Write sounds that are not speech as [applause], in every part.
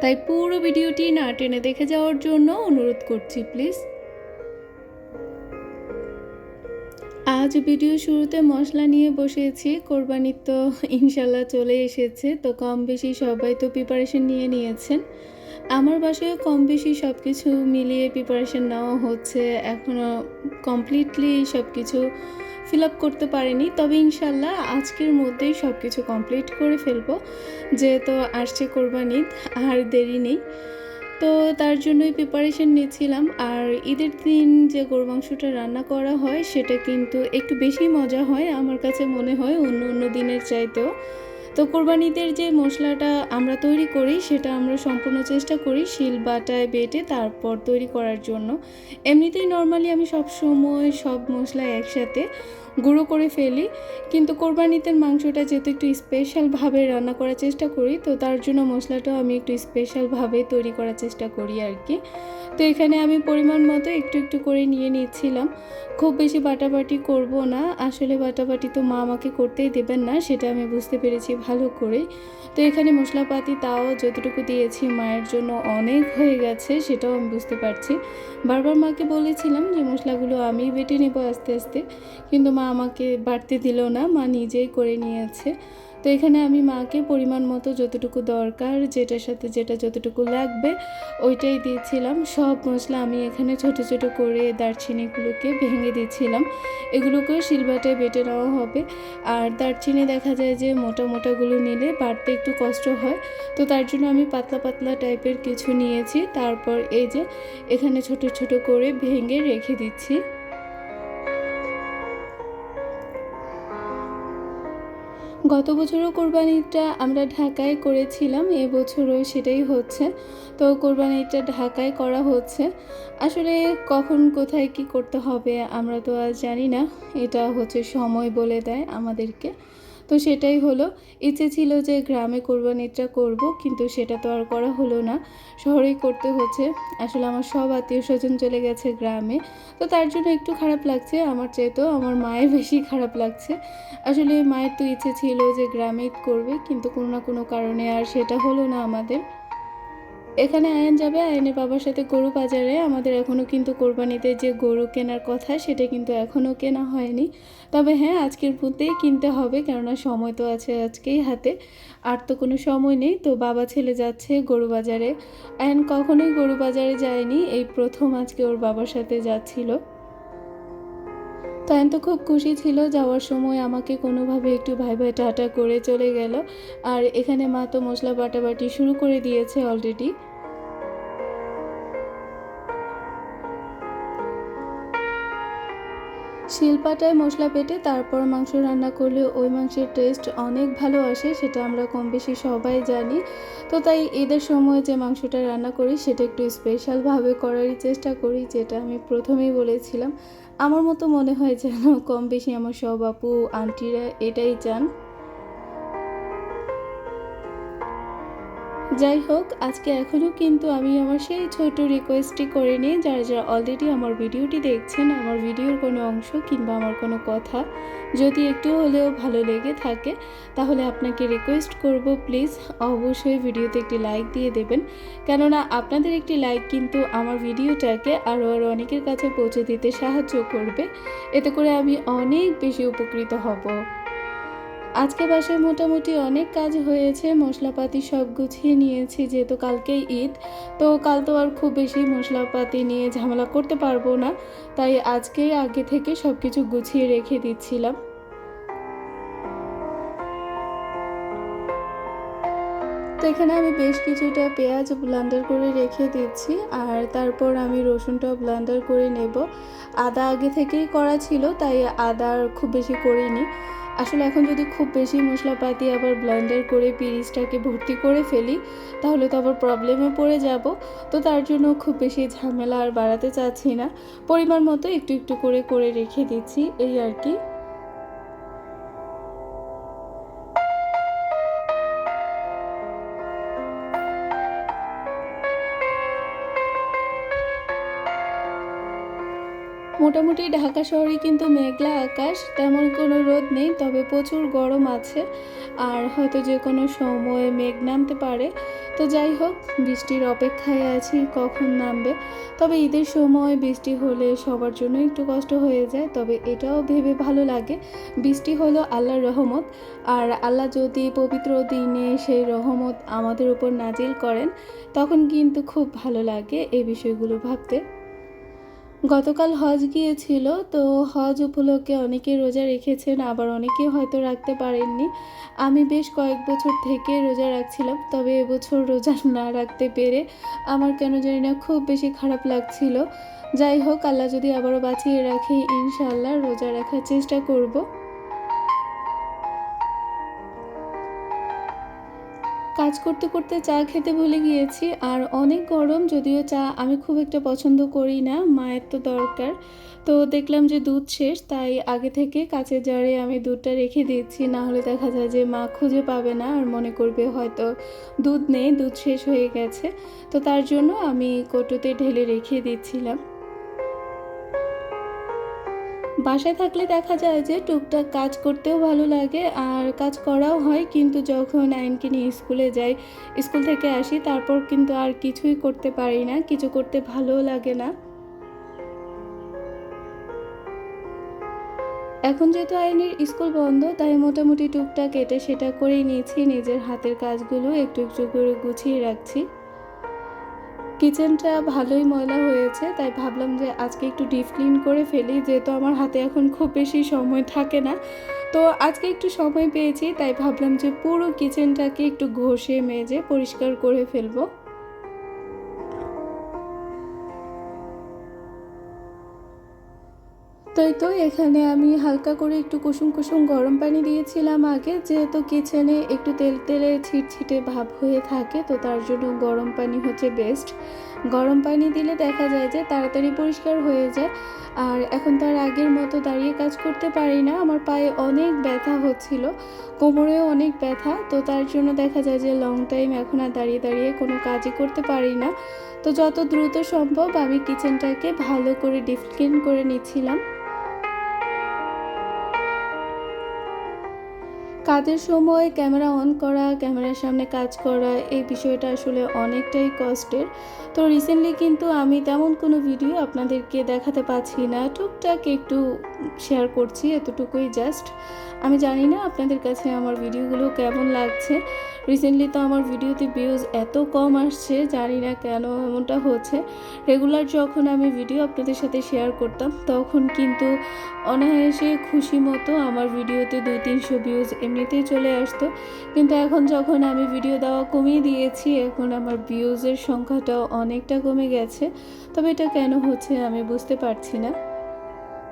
তাই পুরো ভিডিওটি না টেনে দেখে যাওয়ার জন্য অনুরোধ করছি, প্লিজ। আজ ভিডিও শুরুতে মশলা নিয়ে বসেছি। কোরবানির তো ইনশাল্লাহ চলে এসেছে, তো কম বেশি সবাই তো প্রিপারেশন নিয়ে নিয়েছেন। আমার বাসায় কম বেশি সব কিছু মিলিয়ে প্রিপারেশন নেওয়া হচ্ছে। এখনও কমপ্লিটলি সব কিছু ফিল আপ করতে পারিনি, তবে ইনশাল্লাহ আজকের মধ্যেই সব কিছু কমপ্লিট করে ফেলব। যেহেতু আসছে কোরবানি, আর দেরি নেই। তো তার জন্যই প্রিপারেশন নিয়েছিলাম আর ঈদের দিন যে গরু মাংসটা রান্না করা হয়, সেটা কিন্তু একটু বেশি মজা হয় আমার কাছে মনে হয় অন্য অন্য দিনের চাইতেও। তো কোরবানিদের যে মশলাটা আমরা তৈরি করি, সেটা আমরা সম্পূর্ণ চেষ্টা করি শিল বাটায় বেটে তারপর তৈরি করার জন্য। এমনিতেই নর্মালি আমি সব সময় সব মশলা একসাথে গুঁড়ো করে ফেলি। কিন্তু কোরবানিতে মাংসটা যেহেতু একটু স্পেশালভাবে রান্না করার চেষ্টা করি, তো তার জন্য মশলাটাও আমি একটু স্পেশালভাবে তৈরি করার চেষ্টা করি আর কি তো এখানে আমি পরিমাণ মতো একটু একটু করে নিয়ে নিচ্ছিলাম। খুব বেশি বাটাবাটি করব না। আসলে বাটাবাটি তো মা আমাকে করতেই দেবেন না, সেটা আমি বুঝতে পেরেছি ভালো করে তো এখানে মশলাপাতি তাও যতটুকু দিয়েছি মায়ের জন্য অনেক হয়ে গেছে, সেটাও আমি বুঝতে পারছি। বারবার মাকে বলেছিলাম যে মশলাগুলো আমি বেটে নেব আস্তে আস্তে। কিন্তু মা আমাকে বাড়তে দিল না, মা নিজেই করে নিয়েছে। তো এখানে আমি মাকে পরিমাণ মতো যতটুকু দরকার, যেটার সাথে যেটা যতটুকু লাগবে, ওইটাই দিয়েছিলাম সব মশলা আমি এখানে ছোট ছোট করে দারচিনিগুলোকে ভেঙে দিচ্ছিলাম। এগুলোকে শিলবাটায় বেটে নেওয়া হবে। আর দারচিনি দেখা যায় যে মোটা মোটাগুলো নিলে বাড়তে একটু কষ্ট হয়। তো তার জন্য আমি পাতলা পাতলা টাইপের কিছু নিয়েছি। তারপর এই যে এখানে ছোট ছোট করে ভেঙে রেখে দিচ্ছি। গত বছরও কোরবানিটা আমরা ঢাকায় করেছিলাম এবছরও সেটাই হচ্ছে। তো কোরবানিটা ঢাকায় করা হচ্ছে। আসলে কখন, কোথায় কি করতে হবে আমরা তো আর জানি না। এটা হচ্ছে সময় বলে দেয় আমাদেরকে। তো সেটাই হলো। ইচ্ছে ছিল যে গ্রামে কোরবানিটা করব, কিন্তু সেটা তো আর করা হলো না। শহরেই করতে হচ্ছে। আসলে আমার সব আত্মীয় স্বজন চলে গেছে গ্রামে। তো তার জন্য একটু খারাপ লাগছে। আমার চেয়েতেও আমার মায়ের [laughs] বেশি খারাপ লাগছে। আসলে মায়ের তো ইচ্ছে ছিল যে গ্রামে করবে, কিন্তু কোনো না কোনো কারণে আর সেটা হলো না আমাদের। এখানে আয়ন যাবে, আয়নের বাবার সাথে গরু বাজারে। আমাদের এখনও কিন্তু কোরবানিতে যে গরু কেনার কথা, সেটা কিন্তু এখনও কেনা হয়নি। তবে হ্যাঁ আজকের মধ্যেই কিনতে হবে, কেননা সময় তো আছে আজকেই হাতে। আর তো কোনো সময় নেই, তো বাবা ছেলে যাচ্ছে গরু বাজারে। আয়ন কখনোই গরু বাজারে যায়নি, এই প্রথম আজকে ওর বাবার সাথে যাচ্ছিল। তাই তো খুব খুশি ছিল, যাওয়ার সময় আমাকে কোনোভাবে একটু ভাই ভাই টাটা করে চলে গেল। আর এখানে মা তো মশলা বাটাবাটি শুরু করে দিয়েছে অলরেডি শিলপাটায় মশলা পেটে তারপর মাংস রান্না করলে ওই মাংসের টেস্ট অনেক ভালো আসে, সেটা আমরা কম বেশি সবাই জানি। তো তাই এদের সময় যে মাংসটা রান্না করি, সেটা একটু স্পেশালভাবে করারই চেষ্টা করি, যেটা আমি প্রথমেই বলেছিলাম। আমার মতো মনে হয় যেন কম বেশি আমার সব আপু, আন্টিরা এটাই চান। যাই হোক, আজকে এখনও কিন্তু আমি আমার সেই ছোট রিকোয়েস্টটি করে নিই, যারা যারা অলরেডি আমার ভিডিওটি দেখছেন, আমার ভিডিওর কোনো অংশ কিংবা আমার কোনো কথা যদি একটু হলেও ভালো লেগে থাকে, তাহলে আপনাকে রিকোয়েস্ট করব প্লিজ অবশ্যই ভিডিওতে একটি লাইক দিয়ে দেবেন। কেননা আপনাদের একটি লাইক কিন্তু আমার ভিডিওটাকে আরও আরও অনেকের কাছে পৌঁছে দিতে সাহায্য করবে। এতে করে আমি অনেক বেশি উপকৃত হব। আজকে বাসায় মোটামুটি অনেক কাজ হয়েছে, মশলাপাতি সব গুছিয়ে নিয়েছি, যেহেতু কালকেই ঈদ, তো কাল তো আর খুব বেশি মশলাপাতি নিয়ে ঝামেলা করতে পারব না, তাই আজকেই আগে থেকে সব কিছু গুছিয়ে রেখে দিচ্ছিলাম। তো এখানে আমি বেশ কিছুটা পেঁয়াজ ব্লান্ডার করে রেখে দিচ্ছি, আর তারপর আমি রসুনটাও ব্লান্ডার করে নেব। আদা আগে থেকেই করা ছিল, তাই আদার খুব বেশি করিনি। আসলে এখন যদি খুব বেশি মশলাপাতি আবার ব্লেন্ডার করে পিরিচটাকে ভর্তি করে ফেলি, তাহলে তো আবার প্রবলেমে পড়ে যাব। তো তার জন্য খুব বেশি ঝামেলা আর বাড়াতে চাচ্ছি না। পরিমাণ মতো একটু একটু করে করে রেখে দিচ্ছি, এই আর কি। মোটামুটি ঢাকা শহরে কিন্তু মেঘলা আকাশ, তেমন কোনো রোদ নেই, তবে প্রচুর গরম আছে আর হয়তো যে কোনো সময়ে মেঘ নামতে পারে। তো যাই হোক, বৃষ্টির অপেক্ষায় আছি, কখন নামবে? তবে ঈদের সময় বৃষ্টি হলে সবার জন্য একটু কষ্ট হয়ে যায়, তবে এটাও ভেবে ভালো লাগে। বৃষ্টি হলো আল্লাহর রহমত, আর আল্লাহ যদি পবিত্র দিনে সেই রহমত আমাদের উপর নাজিল করেন, তখন কিন্তু খুব ভালো লাগে এই বিষয়গুলো ভাবতে। গতকাল হজ গিয়েছিল, তো হজ উপলক্ষে অনেকে রোজা রেখেছেন, আবার অনেকে হয়তো রাখতে পারেননি। আমি বেশ কয়েক বছর থেকে রোজা রাখছিলাম, তবে এবছর রোজা না রাখতে পেরে আমার কেন জানি না খুব বেশি খারাপ লাগছিল। যাই হোক, আল্লাহ যদি আবারও বাঁচিয়ে রাখে ইনশাল্লাহ রোজা রাখার চেষ্টা করব। কাজ করতে করতে চা খেতে ভুলে গিয়েছি, আর অনেক গরম যদিও চা আমি খুব একটা পছন্দ করি না, মায়ের তো দরকার। তো দেখলাম যে দুধ শেষ, তাই আগে থেকে কাঁচের জারে আমি দুধটা রেখে দিচ্ছি না হলে দেখা যায় যে মা খুঁজে পাবে না, আর মনে করবে হয়তো দুধ নেই, দুধ শেষ হয়ে গেছে। তো তার জন্য আমি কৌটোতে ঢেলে রেখে দিচ্ছিলাম বাসায় থাকলে দেখা যায় যে টুকটাক কাজ করতেও ভালো লাগে আর কাজ করাও হয়। কিন্তু যখন আইনকে নিয়ে স্কুলে যাই, স্কুল থেকে আসি, তারপর কিন্তু আর কিছুই করতে পারি না, কিছু করতে ভালোও লাগে না। এখন যেহেতু আইনের স্কুল বন্ধ, তাই মোটামুটি টুকটাক এটা সেটা করেই নিয়েছি। নিজের হাতের কাজগুলো একটু একটু করে গুছিয়ে রাখছি। কিচেনটা ভালোই ময়লা হয়েছে, তাই ভাবলাম যে আজকে একটু ডিপ ক্লিন করে ফেলি, যেহেতু আমার হাতে এখন খুব বেশি সময় থাকে না। তো আজকে একটু সময় পেয়েছি, তাই ভাবলাম যে পুরো কিচেনটাকে একটু ঘষে, মেজে পরিষ্কার করে ফেলব। তাই তো এখানে আমি হালকা করে একটু কুসুম কুসুম গরম পানি দিয়েছিলাম আগে, যেহেতু কিচেনে একটু তেল তেলে ছিটছিটে ভাব হয়ে থাকে, তো তার জন্য গরম পানি হচ্ছে বেস্ট গরম পানি দিলে দেখা যায় যে তাড়াতাড়ি পরিষ্কার হয়ে যায়। আর এখন তো আর আগের মতো দাঁড়িয়ে কাজ করতে পারি না। আমার পায়ে অনেক ব্যথা হচ্ছিল, কোমরেও অনেক ব্যথা। তো তার জন্য দেখা যায় যে লং টাইম এখন আর দাঁড়িয়ে দাঁড়িয়ে কোনো কাজই করতে পারি না। তো যত দ্রুত সম্ভব আমি কিচেনটাকে ভালো করে ডিপ ক্লিন করে নিচ্ছিলাম। কাজের সময় ক্যামেরা অন করা, ক্যামেরার সামনে কাজ করা, এই বিষয়টা আসলে অনেকটাই কষ্টের। তো রিসেন্টলি কিন্তু আমি তেমন কোনো ভিডিও আপনাদেরকে দেখাতে পাচ্ছি না। টুকটাক একটু শেয়ার করছি, এতটুকুই জাস্ট আমি জানি না আপনাদের কাছে আমার ভিডিওগুলো কেমন লাগছে। রিসেন্টলি তো আমার ভিডিওতে ভিউজ এত কম আসছে, জানি না কেন এমনটা হচ্ছে। রেগুলার যখন আমি ভিডিও আপনাদের সাথে শেয়ার করতাম, তখন কিন্তু অনায়াসে খুশি মতো আমার ভিডিওতে দুই তিনশো ভিউজ এমনিতেই চলে আসতো। কিন্তু এখন যখন আমি ভিডিও দেওয়া কমিয়ে দিয়েছি, এখন আমার ভিউজের সংখ্যাটাও অনেকটা কমে গেছে। তবে এটা কেন হচ্ছে আমি বুঝতে পারছি না।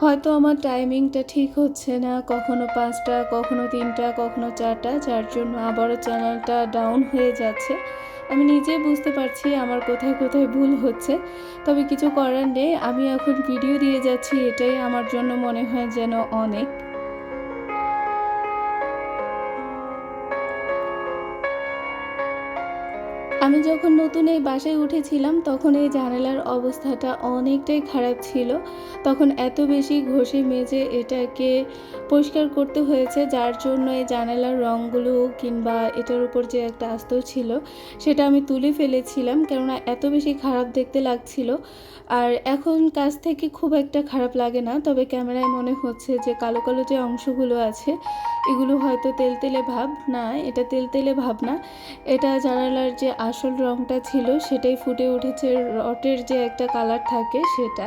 হয়তো আমার টাইমিংটা ঠিক হচ্ছে না, কখনো পাঁচটা, কখনো তিনটা, কখনো চারটা, যার জন্য আবারও চ্যানেলটা ডাউন হয়ে যাচ্ছে। আমি নিজেই বুঝতে পারছি আমার কোথায় কোথায় ভুল হচ্ছে। তবে কিছু করার নেই, আমি এখন ভিডিও দিয়ে যাচ্ছি, এটাই আমার জন্য মনে হয় যেন অনেক। আমি যখন নতুন এই বাসায় উঠেছিলাম, তখন এই জানালার অবস্থাটা অনেকটাই খারাপ ছিল। তখন এত বেশি ঘষে মেজে এটাকে পরিষ্কার করতে হয়েছে, যার জন্য এই জানালার রঙগুলো কিংবা এটার উপর যে একটা আস্ত ছিল, সেটা আমি তুলে ফেলেছিলাম, কেননা এত বেশি খারাপ দেখতে লাগছিল। আর এখন কাছ থেকে খুব একটা খারাপ লাগে না, তবে ক্যামেরায় মনে হচ্ছে যে কালো কালো যে অংশগুলো আছে, এগুলো হয়তো তেলতেলে ভাব, না, এটা তেলতেলে ভাব না। এটা জানালার যে আসল রঙটা ছিল সেটাই ফুটে উঠেছে। রটের যে একটা কালার থাকে সেটা।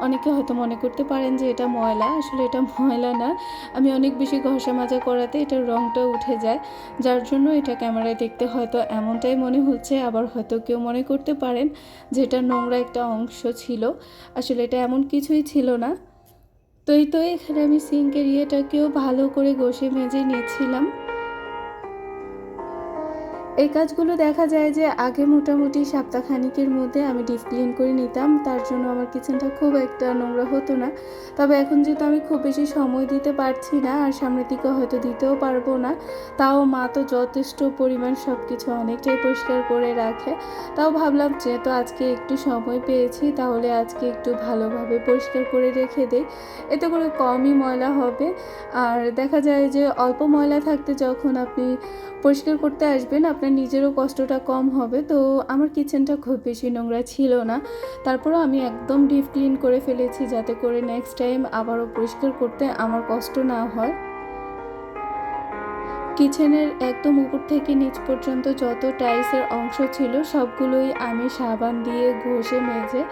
অনেকে হয়তো মনে করতে পারেন যে এটা ময়লা। আসলে এটা ময়লা না। আমি অনেক বেশি ঘষা মাজা করাতে এটার রঙটা উঠে যায়। যার জন্য এটা ক্যামেরায় দেখতে হয়তো এমনটাই মনে হচ্ছে। আবার হয়তো কেউ মনে করতে পারেন যে এটা নোংরা একটা অংশ ছিল। আসলে এটা এমন কিছুই ছিল না। তো এই তো এখানে আমি সিঙ্কের ইয়েটাকেও ভালো করে ঘষে মেজে নিয়েছিলাম। এই কাজগুলো দেখা যায় যে আগে মোটামুটি সপ্তাহখানিকের মধ্যে আমি ডিপ ক্লিন করে নিতাম, তার জন্য আমার কিচেনটা খুব একটা নোংরা হতো না। তবে এখন যেহেতু আমি খুব বেশি সময় দিতে পারছি না, আর সামনের দিকে হয়তো দিতেও পারব না, তাও মা তো যথেষ্ট পরিমাণ সব কিছু অনেকটাই পরিষ্কার করে রাখে। তাও ভাবলাম যেহেতু আজকে একটু সময় পেয়েছি, তাহলে আজকে একটু ভালোভাবে পরিষ্কার করে রেখে দেই। এতে করে কমই ময়লা হবে। আর দেখা যায় যে অল্প ময়লা থাকতে যখন আপনি পরিষ্কার করতে আসবেন, আপনার নিজেরও কষ্টটা কম হবে। তো আমার কিচেনটা খুব বেশি নোংরা ছিল না। তারপরও আমি একদম ডিপ ক্লিন করে ফেলেছি যাতে করে নেক্সট টাইম আবারও পরিষ্কার করতে আমার কষ্ট না হয়। কিচেনের একদম উপর থেকে নিচ পর্যন্ত যত টাইলসের অংশ ছিল, সবগুলোই আমি সাবান দিয়ে ঘষে মেজে,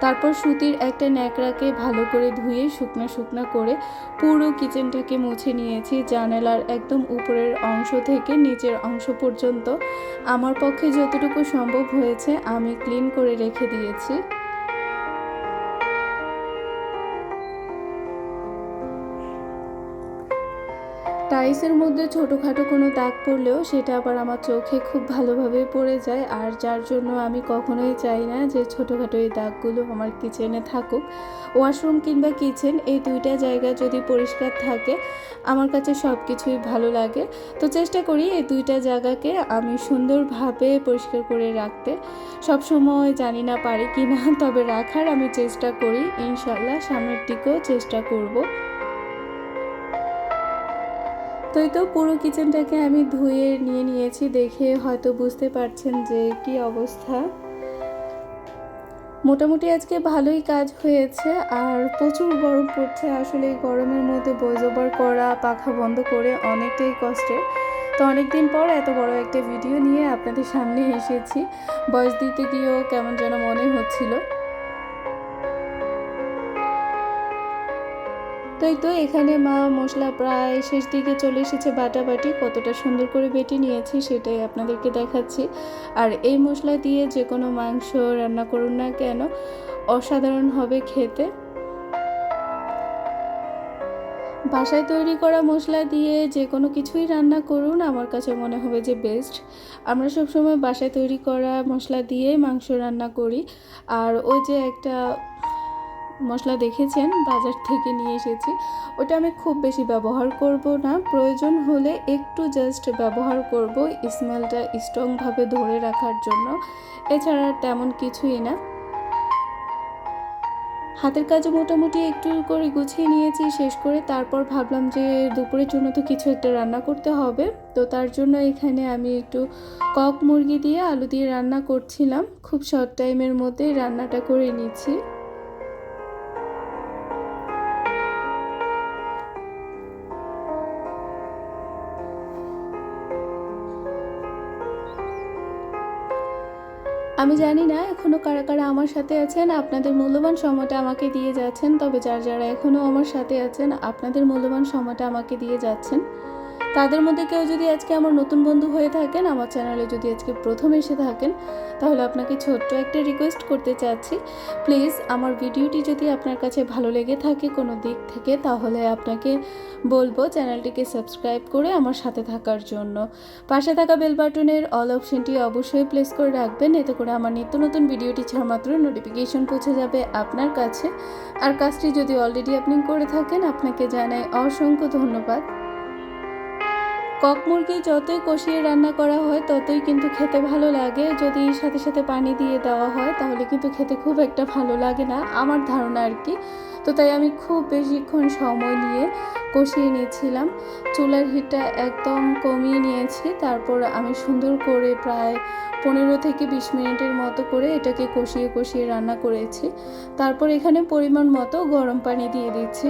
তারপর সুতির একটা ন্যাকড়াকে ভালো করে ধুয়ে শুকনা শুকনা করে পুরো কিচেনটাকে মুছে নিয়েছি। জানালার একদম উপরের অংশ থেকে নিচের অংশ পর্যন্ত আমার পক্ষে যতটুকু সম্ভব হয়েছে আমি ক্লিন করে রেখে দিয়েছি। টাইসের মধ্যে ছোটোখাটো কোনো দাগ পড়লেও সেটা আবার আমার চোখে খুব ভালোভাবে পড়ে যায়। আর যার জন্য আমি কখনোই চাই না যে ছোটোখাটো এই দাগগুলো আমার কিচেনে থাকুক। ওয়াশরুম কিংবা কিচেন এই দুইটা জায়গা যদি পরিষ্কার থাকে, আমার কাছে সব কিছুই ভালো লাগে। তো চেষ্টা করি এই দুইটা জায়গাকে আমি সুন্দরভাবে পরিষ্কার করে রাখতে। সব সময় জানি না পারি কি না তবে রাখার আমি চেষ্টা করি। ইনশাল্লাহ সামনের দিকেও চেষ্টা করব। তো এই তো পুরো কিচেনটাকে আমি ধুয়ে নিয়ে নিয়েছি দেখে হয়তো বুঝতে পারছেন যে কি অবস্থা। মোটামুটি আজকে ভালোই কাজ হয়েছে, আর প্রচুর গরম পড়ছে। আসলে এই গরমের মধ্যে বয়স করা, পাখা বন্ধ করে অনেকটাই কষ্টের। তো অনেকদিন পর এত বড় একটা ভিডিও নিয়ে আপনাদের সামনে এসেছি। বয়স দিতে গিয়েও কেমন যেন মনে হচ্ছিল। তো তো এখানে মা মশলা প্রায় শেষ দিকে চলে এসেছে বাটাবাটি, কতটা সুন্দর করে বেটে নিয়েছি সেটাই আপনাদেরকে দেখাচ্ছি। আর এই মশলা দিয়ে যে কোনো মাংস রান্না করুন না কেন, অসাধারণ হবে খেতে। বাসায় তৈরি করা মশলা দিয়ে যে কোনো কিছুই রান্না করুন, আমার কাছে মনে হবে যে বেস্ট আমরা সবসময় বাসায় তৈরি করা মশলা দিয়ে মাংস রান্না করি। আর ওই যে একটা মশলা দেখেছেন, বাজার থেকে নিয়ে এসেছি। ওটা আমি খুব বেশি ব্যবহার করব না। প্রয়োজন হলে একটু জাস্ট ব্যবহার করব স্মেলটা স্ট্রংভাবে ধরে রাখার জন্য। এছাড়া তেমন কিছুই না। হাতের কাজে মোটামুটি একটু করে গুছিয়ে নিয়েছি, শেষ করে তারপর ভাবলাম যে দুপুরের জন্য তো কিছু একটা রান্না করতে হবে। তো তার জন্য এখানে আমি একটু কক মুরগি দিয়ে আলু দিয়ে রান্না করছিলাম। খুব শর্ট টাইমের মধ্যে রান্নাটা করে নিচ্ছি। আমি জানি না এখনও কারা কারা আমার সাথে আছেন, আপনাদের মূল্যবান সময়টা আমাকে দিয়ে যাচ্ছেন, তবে যারা যারা এখনও আমার সাথে আছেন, আপনাদের মূল্যবান সময়টা আমাকে দিয়ে যাচ্ছেন। তাদের মধ্যে কেউ যদি আজকে আমার নতুন বন্ধু হয়ে থাকেন, আমার চ্যানেলে যদি আজকে প্রথম এসে থাকেন, তাহলে আপনাকে ছোট্ট একটা রিকোয়েস্ট করতে চাচ্ছি। প্লিজ আমার ভিডিওটি যদি আপনার কাছে ভালো লেগে থাকে কোনো দিক থেকে, তাহলে আপনাকে বলব চ্যানেলটিকে সাবস্ক্রাইব করে আমার সাথে থাকার জন্য। পাশে থাকা বেল বাটনের অল অপশনটি অবশ্যই প্লেস করে রাখবেন, এতে করে আমার নিত্য নতুন ভিডিওটি ছাড়া মাত্র নোটিফিকেশন পৌঁছে যাবে আপনার কাছে। আর কাজটি যদি অলরেডি আপনি করে থাকেন, আপনাকে জানাই অসংখ্য ধন্যবাদ। কক মুরগি যতই কষিয়ে রান্না করা হয়, ততই কিন্তু খেতে ভালো লাগে। যদি সাথে সাথে পানি দিয়ে দেওয়া হয়, তাহলে কিন্তু খেতে খুব একটা ভালো লাগে না, আমার ধারণা আর কি। তো তাই আমি খুব বেশিক্ষণ সময় নিয়ে কষিয়ে নিয়েছিলাম। চুলার হিটটা একদম কমিয়ে নিয়েছি, তারপর আমি সুন্দর করে প্রায় পনেরো থেকে বিশ মিনিটের মতো করে এটাকে কষিয়ে কষিয়ে রান্না করেছি। তারপর এখানে পরিমাণ মতো গরম পানি দিয়ে দিচ্ছি।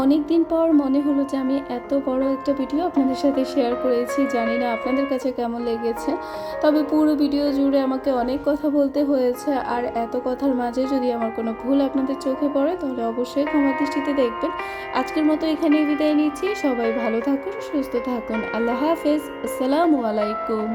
অনেক দিন পর মনে হলো যে আমি এত বড় একটা ভিডিও আপনাদের সাথে শেয়ার করেছি, জানি না আপনাদের কাছে কেমন লেগেছে। তবে পুরো ভিডিও জুড়ে আমাকে অনেক কথা বলতে হয়েছে, আর এত কথার মাঝে যদি আমার কোনো ভুল আপনাদের চোখে পড়ে, তাহলে অবশ্যই ক্ষমা দৃষ্টিতে দেখবেন। আজকের মতো এখানে বিদায় নিচ্ছি, সবাই ভালো থাকুন, সুস্থ থাকুন, আল্লাহ হাফেজ, আসসালামু আলাইকুম।